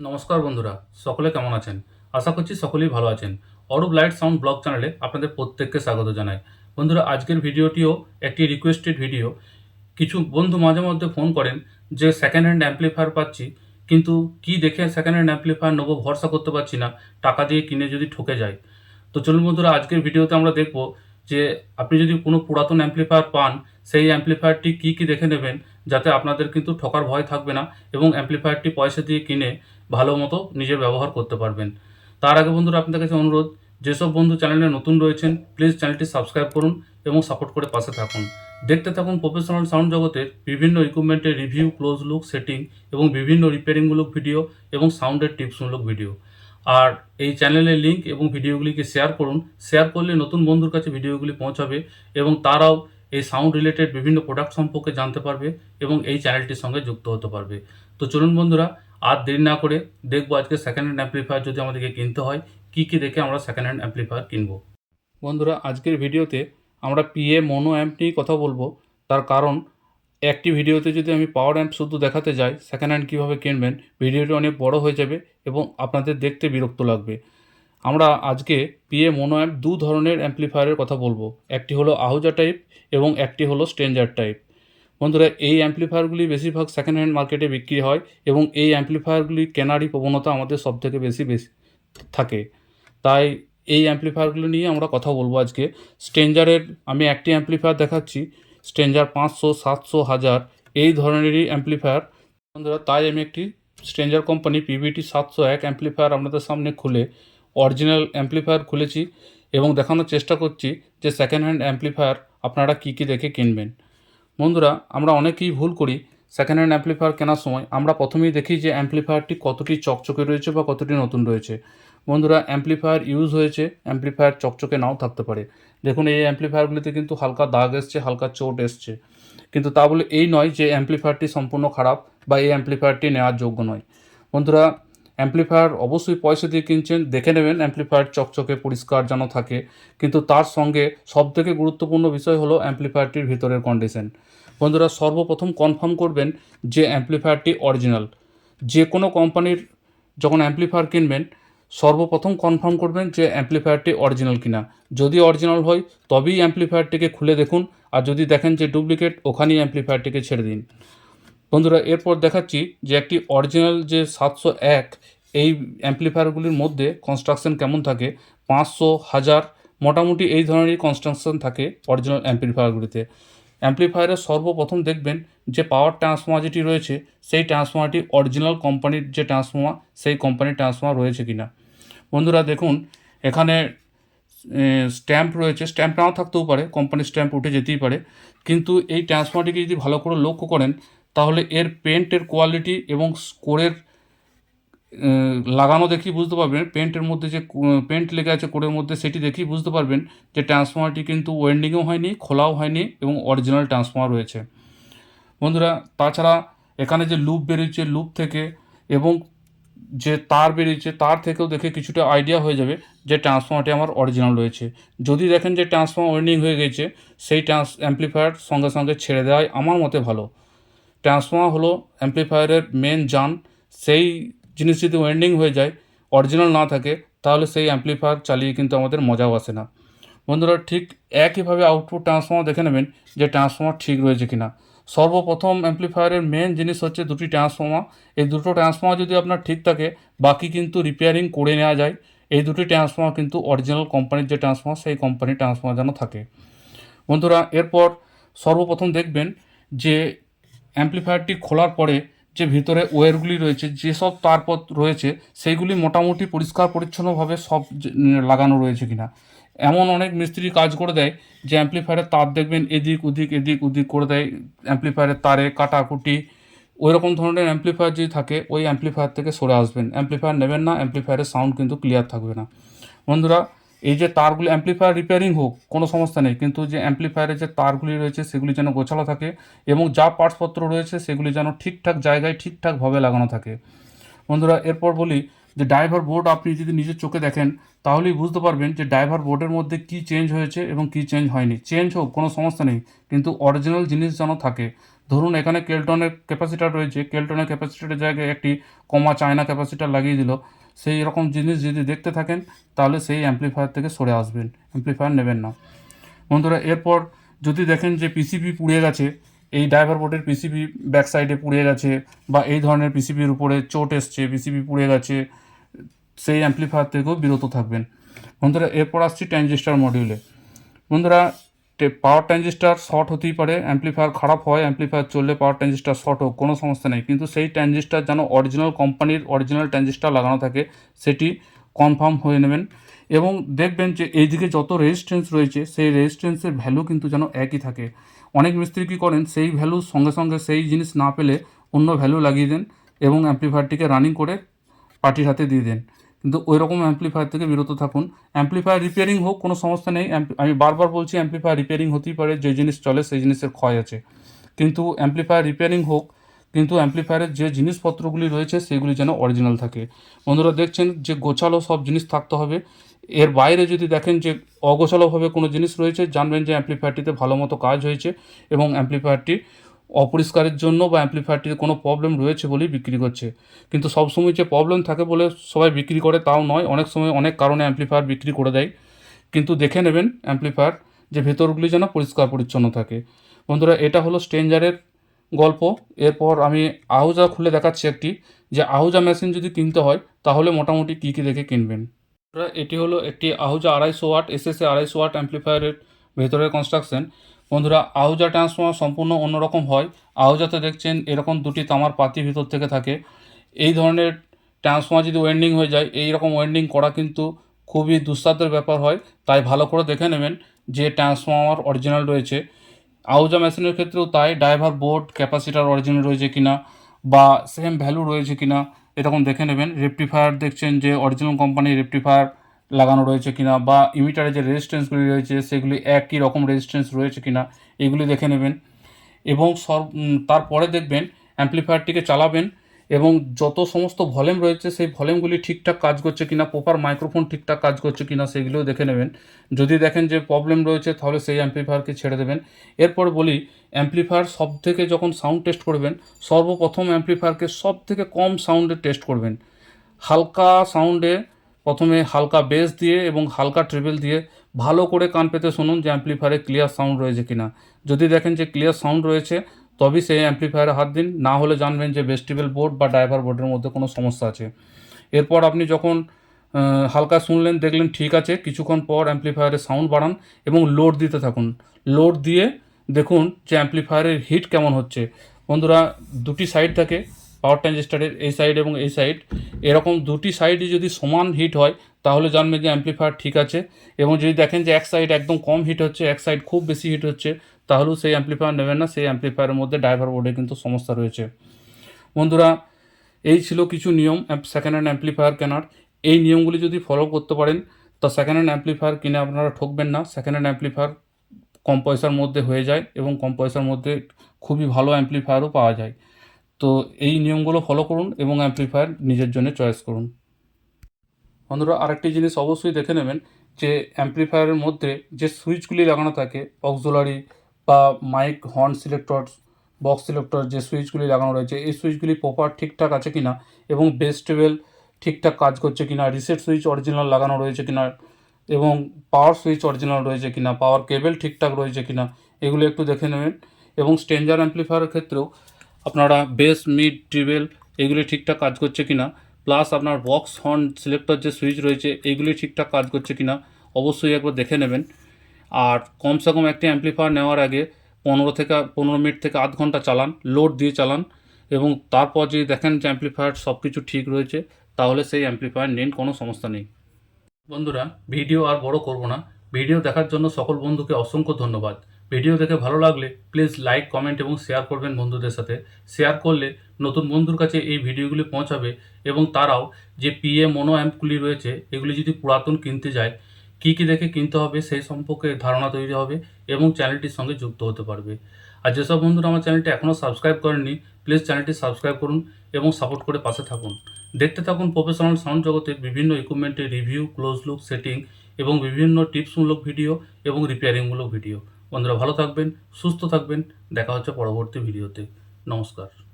নমস্কার বন্ধুরা, সকলে কেমন আছেন? আশা করছি সকলেই ভালো আছেন। অরূপ লাইট সাউন্ড ব্লগ চ্যানেলে আপনাদের প্রত্যেককে স্বাগত জানাই। বন্ধুরা, আজকের ভিডিওটিও একটি রিকোয়েস্টেড ভিডিও কিছু বন্ধু মাঝে মধ্যে ফোন করেন যে সেকেন্ড হ্যান্ড অ্যাম্পলিফায়ার পাচ্ছি, কিন্তু কি দেখে সেকেন্ড হ্যান্ড অ্যাম্পলিফায়ার নেব, ভরসা করতে পারছি না, টাকা দিয়ে কিনে যদি ঠকে যায়? তো চলুন বন্ধুরা, আজকের ভিডিওতে আমরা দেখব যে, আপনি যদি কোনো পুরাতন অ্যাম্পলিফায়ার পান, সেই অ্যাম্পলিফায়ারটি কী কী দেখে নেবেন, যাতে আপনাদের কিন্তু ঠকার ভয় থাকবে না এবং অ্যাম্পলিফায়ারটি পয়সা দিয়ে কিনে ভালো মতো নিজের ব্যবহার করতে পারবেন। তার আগে বন্ধুরা, আপনাদের কাছে অনুরোধ, যেসব বন্ধু চ্যানেলে নতুন রয়েছেন প্লিজ চ্যানেলটি সাবস্ক্রাইব করুন এবং সাপোর্ট করে পাশে থাকুন। দেখতে থাকুন প্রফেশনাল সাউন্ড জগতের বিভিন্ন ইকুইপমেন্টের রিভিউ ক্লোজ লুক সেটিং এবং বিভিন্ন রিপেয়ারিংমূলক ভিডিও এবং সাউন্ডের টিপসমূলক ভিডিও আর এই চ্যানেলের লিঙ্ক এবং ভিডিওগুলিকে শেয়ার করুন। শেয়ার করলে নতুন বন্ধুর কাছে ভিডিওগুলি পৌঁছাবে এবং তারাও এই সাউন্ড রিলেটেড বিভিন্ন প্রোডাক্ট সম্পর্কে জানতে পারবে এবং এই চ্যানেলটির সঙ্গে যুক্ত হতে পারবে। তো চলুন বন্ধুরা আর দেরি না করে দেখব আজকে সেকেন্ড হ্যান্ড অ্যাম্পলিফায়ার যদি আমাদেরকে কিনতে হয়, কী কী দেখে আমরা সেকেন্ড হ্যান্ড অ্যাম্পলিফায়ার কিনবো। বন্ধুরা, আজকের ভিডিওতে আমরা পিএ মোনো অ্যাম্প নিয়ে কথা বলব। তার কারণ, একটি ভিডিওতে যদি আমি পাওয়ার অ্যাম্প শুধু দেখাতে যাই সেকেন্ড হ্যান্ড কীভাবে কিনবেন, ভিডিওটি অনেক বড় হয়ে যাবে এবং আপনাদের দেখতে বিরক্ত লাগবে। আমরা আজকে পিএ মোনো অ্যাম্প দু ধরনের অ্যাম্পলিফায়ারের কথা বলব। একটি হলো আহুজা টাইপ এবং একটি হলো স্ট্রেঞ্জার টাইপ বন্ধুরা, এই অ্যাম্পলিফায়ারগুলি বেশিরভাগ সেকেন্ড হ্যান্ড মার্কেটে বিক্রি হয় এবং এই অ্যাম্পলিফায়ারগুলি কেনারই প্রবণতা আমাদের সব থেকে বেশি বেশি থাকে। তাই এই অ্যাম্পলিফায়ারগুলো নিয়ে আমরা কথা বলব আজকে। স্ট্রেঞ্জারের আমি একটি অ্যাম্পলিফায়ার দেখাচ্ছি স্ট্রেঞ্জার পাঁচশো, সাতশো, হাজার, এই ধরনেরই অ্যাম্পলিফায়ার বন্ধুরা, তাই আমি একটি স্ট্রেঞ্জার কোম্পানি পিভিটি সাতশো এক অ্যাম্পলিফায়ার আপনাদের সামনে খুলে অরিজিনাল অ্যাম্পলিফায়ার খুলেছি এবং দেখানোর চেষ্টা করছি যে সেকেন্ড হ্যান্ড অ্যাম্পলিফায়ার আপনারা কী কী দেখে কিনবেন। বন্ধুরা, আমরা অনেকেই ভুল করি। সেকেন্ড হ্যান্ড অ্যাম্পলিফায়ার কেনার সময় আমরা প্রথমেই দেখি যে অ্যাম্পলিফায়ারটি কতটি চকচকে রয়েছে বা কতটি নতুন রয়েছে। বন্ধুরা অ্যাম্পলিফায়ার ইউজ হয়েছে অ্যাম্পলিফায়ার চকচকে নাও থাকতে পারে। দেখুন, এই অ্যাম্পলিফায়ারগুলিতে কিন্তু হালকা দাগ এসছে, হালকা চোট এসছে। কিন্তু তা বলে এই নয় যে অ্যাম্পলিফায়ারটি সম্পূর্ণ খারাপ বা এই অ্যাম্পলিফায়ারটি নেওয়ার যোগ্য নয়। বন্ধুরা অ্যাম্পলিফায়ার অবশ্যই পয়সা দিয়ে কিনছেন, দেখে নেবেন অ্যাম্পলিফায়ার চকচকে, পরিষ্কার যেন থাকে। কিন্তু তার সঙ্গে সবথেকে গুরুত্বপূর্ণ বিষয় হলো অ্যাম্পলিফায়ারটির ভিতরের কন্ডিশন বন্ধুরা সর্বপ্রথম কনফার্ম করবেন যে অ্যাম্পলিফায়ারটি অরিজিনাল যে কোনো কোম্পানির যখন অ্যাম্পলিফায়ার কিনবেন, সর্বপ্রথম কনফার্ম করবেন যে অ্যাম্পলিফায়ারটি অরিজিনাল কিনা। যদি অরিজিনাল হয়, তবেই অ্যাম্পলিফায়ারটিকে খুলে দেখুন, আর যদি দেখেন যে ডুপ্লিকেট ওখানেই অ্যাম্পলিফায়ারটিকে ছেড়ে দিন। বন্ধুরা, এরপর দেখাচ্ছি যে একটি অরিজিনাল যে সাতশো এক, এই অ্যাম্পলিফায়ারগুলির মধ্যে কনস্ট্রাকশন কেমন থাকে? পাঁচশো হাজার, মোটামুটি এই ধরনেরই কনস্ট্রাকশন থাকে অরিজিনাল অ্যাম্পলিফায়ারগুলিতে অ্যাম্পলিফায়ারের সর্বপ্রথম দেখবেন যে পাওয়ার ট্রান্সফর্মার যেটি রয়েছে, সেই ট্রান্সফর্মারটি অরিজিনাল কোম্পানির যে ট্রান্সফর্মার, সেই কোম্পানির ট্রান্সফর্মার রয়েছে কি না বন্ধুরা, দেখুন, এখানে স্ট্যাম্প রয়েছে। স্ট্যাম্প নাও থাকতেও পারে কোম্পানির স্ট্যাম্প উঠে যেতেই পারে। কিন্তু এই ট্রান্সফর্মারটিকে যদি ভালো করে লক্ষ্য করেন, তাহলে এর পেন্টের কোয়ালিটি এবং কোরের লাগানো দেখি বুঝতে পারবেন। পেন্টের মধ্যে যে পেন্ট লেগে আছে কোরের মধ্যে সেটি দেখেই বুঝতে পারবেন যে ট্রান্সফর্মারটি কিন্তু ওয়েন্ডিংও হয়নি, খোলাও হয়নি এবং অরিজিনাল ট্রান্সফর্মার রয়েছে। বন্ধুরা, তাছাড়া এখানে যে লুপ বেরিয়েছে লুপ থেকে এবং যে তার বেরিয়েছে, তার থেকেও দেখে কিছুটা আইডিয়া হয়ে যাবে যে ট্রান্সফর্মারটি আমার অরিজিনাল রয়েছে। যদি দেখেন যে ট্রান্সফর্মার ওয়েন্ডিং হয়ে গেছে, সেই ট্রান্স অ্যাম্পলিফায়ার সঙ্গে সঙ্গে ছেড়ে দেওয়াই আমার মতে ভালো। ট্রান্সফর্মার হলো অ্যাম্পলিফায়ারের মেন যান, সেই জিনিস যদি ওয়েন্ডিং হয়ে যায় অরিজিনাল না থাকে, তাহলে সেই অ্যাম্পলিফায়ার চালিয়ে কিন্তু আমাদের মজাও আসে না। বন্ধুরা, ঠিক একইভাবে আউটপুট ট্রান্সফর্মার দেখে নেবেন যে ট্রান্সফর্মার ঠিক রয়েছে কিনা। সর্বপ্রথম অ্যাম্পলিফায়ারের মেন জিনিস হচ্ছে দুটি ট্রান্সফর্মার এই দুটো ট্রান্সফর্মার যদি আপনার ঠিক থাকে, বাকি কিন্তু রিপেয়ারিং করে নেওয়া যায়। এই দুটি ট্রান্সফর্মার কিন্তু অরিজিনাল কোম্পানির যে ট্রান্সফর্মার সেই কোম্পানির ট্রান্সফর্মার যেন থাকে। বন্ধুরা, এরপর সর্বপ্রথম দেখবেন যে অ্যাম্পলিফায়ারটি খোলার পরে যে ভিতরে ওয়্যারগুলি রয়েছে যেসব তারপথ রয়েছে, সেইগুলি মোটামুটি পরিষ্কার পরিচ্ছন্নভাবে সব লাগানো রয়েছে কিনা। এমন অনেক মিস্ত্রি কাজ করে দেয়, যে অ্যাম্পলিফায়ারের তার দেখবেন এদিক ওদিক এদিক ওদিক করে দেয় অ্যাম্পলিফায়ারের তারে, কাটাকুটি ওই রকম ধরনের অ্যাম্পলিফায়ার যদি থাকে, ওই অ্যাম্পলিফায়ার থেকে সরে আসবেন। অ্যাম্পলিফায়ার নেবেন না অ্যাম্পলিফায়ারের সাউন্ড কিন্তু ক্লিয়ার থাকবে না। বন্ধুরা এই যে তারগুলি অ্যাম্পলিফায়ার রিপেয়ারিং হোক, কোনো সমস্যা নেই। কিন্তু যে অ্যাম্পলিফায়ারের যে তারগুলি রয়েছে, সেগুলি যেন গোছালো থাকে এবং যা পার্টসপত্র রয়েছে, সেগুলি যেন ঠিকঠাক জায়গায় ঠিকঠাকভাবে লাগানো থাকে। বন্ধুরা, এরপর বলি যে ড্রাইভার বোর্ড আপনি যদি নিজের চোখে দেখেন, তাহলেই বুঝতে পারবেন যে ড্রাইভার বোর্ডের মধ্যে কী চেঞ্জ হয়েছে এবং কী চেঞ্জ হয়নি। চেঞ্জ হোক, কোনো সমস্যা নেই, কিন্তু অরিজিনাল জিনিস যেন থাকে ধরুন এখানে কেলটনের ক্যাপাসিটার রয়েছে, কেলটনের ক্যাপাসিটারের জায়গায় একটি কমা চায়না ক্যাপাসিটার লাগিয়ে দিল। সেই রকম জিনিস যদি দেখতে থাকেন, তাহলে সেই অ্যাম্প্লিফায়ার থেকে সরে আসবেন অ্যাম্প্লিফায়ার নেবেন না। বন্ধুরা, এরপর যদি দেখেন যে পিসিবি পুড়ে গেছে, এই ড্রাইভার বোর্ডের পিসিবি ব্যাক সাইডে পুড়ে গেছে, বা এই ধরনের পিসিবির উপরে চোট এসছে পিসিবি পুড়ে গেছে, সেই অ্যাম্প্লিফায়ার থেকেও বিরত থাকবেন। বন্ধুরা, এরপর আসছি ট্রানজিস্টার মডিউলে বন্ধুরা পাওয়ার ট্রানজিস্টার শর্ট হতেই পারে অ্যাম্প্লিফায়ার খারাপ হয় অ্যাম্প্লিফায়ার চললে পাওয়ার ট্রানজিস্টার শর্ট হোক, কোনো সমস্যা নেই। কিন্তু সেই ট্রানজিস্টার যেন অরিজিনাল কোম্পানির অরিজিনাল ট্রানজিস্টার লাগানো থাকে, সেটি কনফার্ম হয়ে নেবেন। এবং দেখবেন যে এইদিকে যত রেজিস্ট্যান্স রয়েছে, সেই রেজিস্ট্যান্সের ভ্যালু কিন্তু যেন একই থাকে। অনেক মিস্ত্রি কী করেন, সেই ভ্যালু সঙ্গে সঙ্গে সেই জিনিস না পেলে অন্য ভ্যালু লাগিয়ে দেন এবং অ্যাম্প্লিফায়ারটিকে রানিং করে পার্টির হাতে দিয়ে দেন। কিন্তু ওই রকম অ্যাম্প্লিফায়ার থেকে বিরত থাকুন। অ্যাম্প্লিফায়ার রিপেয়ারিং হোক, কোনো সমস্যা নেই। আমি বারবার বলছি অ্যাম্প্লিফায়ার রিপেয়ারিং হতেই পারে, যে জিনিস চলে সেই জিনিসের ক্ষয় আছে। কিন্তু অ্যাম্প্লিফায়ার রিপেয়ারিং হোক, কিন্তু অ্যাম্প্লিফায়ারের যে জিনিসপত্রগুলি রয়েছে, সেগুলি যেন অরিজিনাল থাকে। বন্ধুরা, দেখছেন যে গোছালো সব জিনিস থাকতে হবে। এর বাইরে যদি দেখেন যে অগোছালোভাবে কোনো জিনিস রয়েছে, জানবেন যে অ্যাম্প্লিফায়ারটিতে ভালো মতো কাজ হয়েছে এবং অ্যাম্প্লিফায়ারটি অপরিষ্কারের জন্য বা অ্যাম্প্লিফায়ারটিতে কোনো প্রবলেম রয়েছে বলেই বিক্রি করছে কিন্তু সবসময় যে প্রবলেম থাকে বলে সবাই বিক্রি করে তাও নয়, অনেক সময় অনেক কারণে অ্যাম্প্লিফায়ার বিক্রি করে দেয়। কিন্তু দেখে নেবেন অ্যাম্প্লিফায়ার যে ভেতরগুলি যেন পরিষ্কার পরিচ্ছন্ন থাকে। বন্ধুরা, এটা হলো স্ট্রেঞ্জারের গল্প। এরপর আমি আহুজা খুলে দেখাচ্ছি একটি, যে আহুজা মেশিন যদি কিনতে হয়, তাহলে মোটামুটি কী কী দেখে কিনবেন? এটি হলো একটি আহুজা আড়াইশো ওয়াট এসএসএ আড়াইশো ওয়াট অ্যাম্প্লিফায়ারের ভেতরের কনস্ট্রাকশন বন্ধুরা, আহুজা ট্রান্সফর্মার সম্পূর্ণ অন্যরকম হয়। আহুজাতে দেখছেন এরকম দুটি তামার পাতি ভিতর থেকে থাকে। এই ধরনের ট্রান্সফর্মার যদি ওয়েন্ডিং হয়ে যায় এই রকম ওয়েন্ডিং করা কিন্তু খুবই দুঃসাধ্যের ব্যাপার হয়। তাই ভালো করে দেখে নেবেন যে ট্রান্সফর্মার অরিজিনাল রয়েছে। আউজা মেশিনের ক্ষেত্রেও তাই ড্রাইভার বোর্ড ক্যাপাসিটার অরিজিনাল রয়েছে কিনা বা সেম ভ্যালু রয়েছে কিনা, এরকম দেখে নেবেন। রেপটিফায়ার দেখছেন যে অরিজিনাল কোম্পানির রেপটিফায়ার লাগানো রয়েছে কিনা বা ইমিটারে যে রেজিস্ট্যান্সগুলি রয়েছে, সেগুলি একই রকম রেজিস্ট্যান্স রয়েছে কিনা, এগুলি দেখে নেবেন। এবং সর তারপরে দেখবেন অ্যাম্প্লিফায়ারটিকে চালাবেন এবং যত সমস্ত ভলিউম রয়েছে, সেই ভলিউমগুলি ঠিকঠাক কাজ করছে কিনা প্রপার মাইক্রোফোন ঠিকঠাক কাজ করছে কিনা, সেগুলিও দেখে নেবেন। যদি দেখেন যে প্রবলেম রয়েছে, তাহলে সেই অ্যাম্প্লিফায়ারকে ছেড়ে দেবেন। এরপর বলি অ্যাম্প্লিফায়ার সব থেকে যখন সাউন্ড টেস্ট করবেন, সর্বপ্রথম অ্যাম্প্লিফায়ারকে সব থেকে কম সাউন্ডে টেস্ট করবেন। হালকা সাউন্ডে প্রথমে হালকা বেস দিয়ে এবং হালকা ট্রিবেল দিয়ে ভালো করে কান পেতে শুনুন যে অ্যাম্প্লিফায়ারে ক্লিয়ার সাউন্ড রয়েছে কিনা। যদি দেখেন যে ক্লিয়ার সাউন্ড রয়েছে, তবেই সেই অ্যাম্প্লিফায়ারে হাত দিন। না হলে জানবেন যে ভেস্টিবেল বোর্ড বা ড্রাইভার বোর্ডের মধ্যে কোনো সমস্যা আছে। এরপর আপনি যখন হালকা শুনলেন, দেখলেন ঠিক আছে, কিছুক্ষণ পর অ্যাম্প্লিফায়ারে সাউন্ড বাড়ান এবং লোড দিতে থাকুন। লোড দিয়ে দেখুন যে অ্যাম্প্লিফায়ারের হিট কেমন হচ্ছে। বন্ধুরা, দুটি সাইড থাকে। পাওয়ার ট্রানজিস্টারের এই সাইড এবং এই সাইড এরকম দুটি সাইডই যদি সমান হিট হয়, তাহলে জানবেন যে অ্যাম্প্লিফায়ার ঠিক আছে। এবং যদি দেখেন যে এক সাইড একদম কম হিট হচ্ছে, এক সাইড খুব বেশি হিট হচ্ছে, তাহলেও সেই অ্যাম্প্লিফায়ার নেবেন না, সেই অ্যাম্প্লিফায়ারের মধ্যে ড্রাইভার বোর্ডে কিন্তু সমস্যা রয়েছে। বন্ধুরা, এই ছিল কিছু নিয়ম সেকেন্ড হ্যান্ড অ্যাম্প্লিফায়ার কেনার। এই নিয়মগুলি যদি ফলো করতে পারেন, তো সেকেন্ড হ্যান্ড অ্যাম্প্লিফায়ার কিনে আপনারা ঠকবেন না। সেকেন্ড হ্যান্ড অ্যাম্প্লিফায়ার কম পয়সার মধ্যে হয়ে যায় এবং কম পয়সার মধ্যে খুবই ভালো অ্যাম্প্লিফায়ারও পাওয়া যায়। তো এই নিয়মগুলো ফলো করুন এবং অ্যাম্প্লিফায়ার নিজের জন্য চয়েস করুন। বন্ধুরা, আরেকটি জিনিস অবশ্যই দেখে নেবেন যে অ্যাম্প্লিফায়ারের মধ্যে যে সুইচগুলি লাগানো থাকে অক্সুলারি বা mic horn selector box selector যে সুইচগুলি লাগানো রয়েছে, এই সুইচগুলি প্রপার ঠিকঠাক আছে কিনা এবং বেস টেবিল ঠিকঠাক কাজ করছে কিনা রিসেট সুইচ অরিজিনাল লাগানো রয়েছে কিনা এবং পাওয়ার সুইচ অরিজিনাল রয়েছে কিনা পাওয়ার কেবল ঠিকঠাক রয়েছে কিনা, এগুলো একটু দেখে নেবেন। এবং স্টেঞ্জার অ্যাম্প্লিফায়ারের ক্ষেত্রেও আপনারা বেস মিড ট্রিবেল এগুলি ঠিকঠাক কাজ করছে কিনা প্লাস আপনার বক্স হর্ন সিলেক্টর যে সুইচ রয়েছে এইগুলি ঠিকঠাক কাজ করছে কিনা, অবশ্যই একবার দেখে নেবেন। আর কমসে কম একটি অ্যাম্প্লিফায়ার নেওয়ার আগে পনেরো থেকে, পনেরো মিনিট থেকে আধ ঘণ্টা চালান লোড দিয়ে চালান এবং তারপর যদি দেখেন যে অ্যাম্প্লিফায়ার সব কিছু ঠিক রয়েছে, তাহলে সেই অ্যাম্প্লিফায়ার নিন, কোনো সমস্যা নেই। বন্ধুরা ভিডিও আর বড় করব না। ভিডিও দেখার জন্য সকল বন্ধুকে অসংখ্য ধন্যবাদ। ভিডিও দেখে ভালো লাগলে প্লিজ লাইক, কমেন্ট এবং শেয়ার করবেন বন্ধুদের সাথে। শেয়ার করলে নতুন বন্ধুর কাছে এই ভিডিওগুলি পৌঁছাবে এবং তারাও যে পিএ মোনো অ্যাম্পগুলি রয়েছে, এগুলি যদি পুরাতন কিনতে যায়, কী কী দেখে কিনতে হবে সেই সম্পর্কে ধারণা তৈরি হবে এবং চ্যানেলটির সঙ্গে যুক্ত হতে পারবে। আর যেসব বন্ধুরা আমার চ্যানেলটি এখনও সাবস্ক্রাইব করেননি, প্লিজ চ্যানেলটি সাবস্ক্রাইব করুন এবং সাপোর্ট করে পাশে থাকুন। দেখতে থাকুন প্রফেশনাল সাউন্ড জগতের বিভিন্ন ইকুইপমেন্টের রিভিউ ক্লোজ লুক সেটিং এবং বিভিন্ন টিপসমূলক ভিডিও এবং রিপেয়ারিংমূলক ভিডিও। বন্ধুরা ভালো থাকবেন, সুস্থ থাকবেন। দেখা হচ্ছে পরবর্তী ভিডিওতে। নমস্কার।